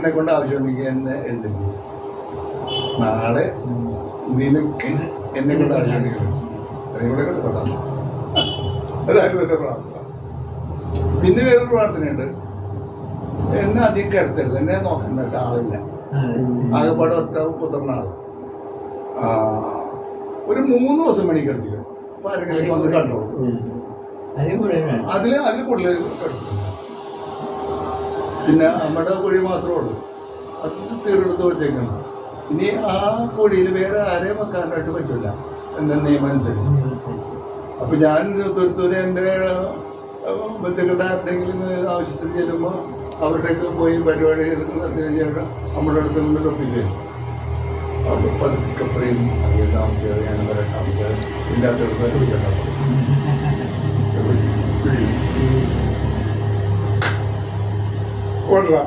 എന്നെ കൊണ്ട് ആവശ്യമുണ്ടെങ്കിൽ എന്നെ ഉണ്ടെങ്കിൽ നാളെ നിനക്ക് എന്നെ കൊണ്ട് ആവശ്യമുണ്ടെങ്കിൽ അത്രയും കൂടെ കേട്ടോ അതായിരുന്നു എന്റെ പ്രാർത്ഥന. പിന്നെ വേറൊരു പ്രാർത്ഥനയുണ്ട്. എന്നെ അധികം കിടത്തരുത്. എന്നെ നോക്കുന്ന ആളില്ല. ആകെപ്പാട് ഒറ്റ പുത്രനാണ്. ആ, ഒരു മൂന്ന് ദിവസം മണി കിടത്തിക്കും അപ്പൊ ആരെങ്കിലും വന്ന് കണ്ടോ? അതിൽ അതിൽ കൂടുതൽ കിടക്കും പിന്നെ നമ്മുടെ കോഴി മാത്രമേ ഉള്ളൂ. അത് തീരെടുത്ത് വെച്ചേക്കണം. ഇനി ആ കോഴിയിൽ വേറെ ആരെയും വെക്കാനായിട്ട് പറ്റില്ല എന്ന നിയമം അനുസരിച്ച്. അപ്പൊ ഞാൻ തുരുത്തൂര് എന്റെ ബന്ധുക്കളുടെ ആരുടെങ്കിലും ആവശ്യത്തിന് ചെല്ലുമ്പോൾ അവരുടെയൊക്കെ പോയി പരിപാടി ഇതൊക്കെ നടത്തി ശേഷം നമ്മുടെ അടുത്ത് കൊണ്ട് തപ്പില്ലേ അപ്പോൾ പതുക്കെ പറയും അത് എട്ടാമത്തെ ഞാൻ വരട്ടാമത്തെ ഇല്ലാത്തടത്ത് വിളിക്കണ്ട Orla.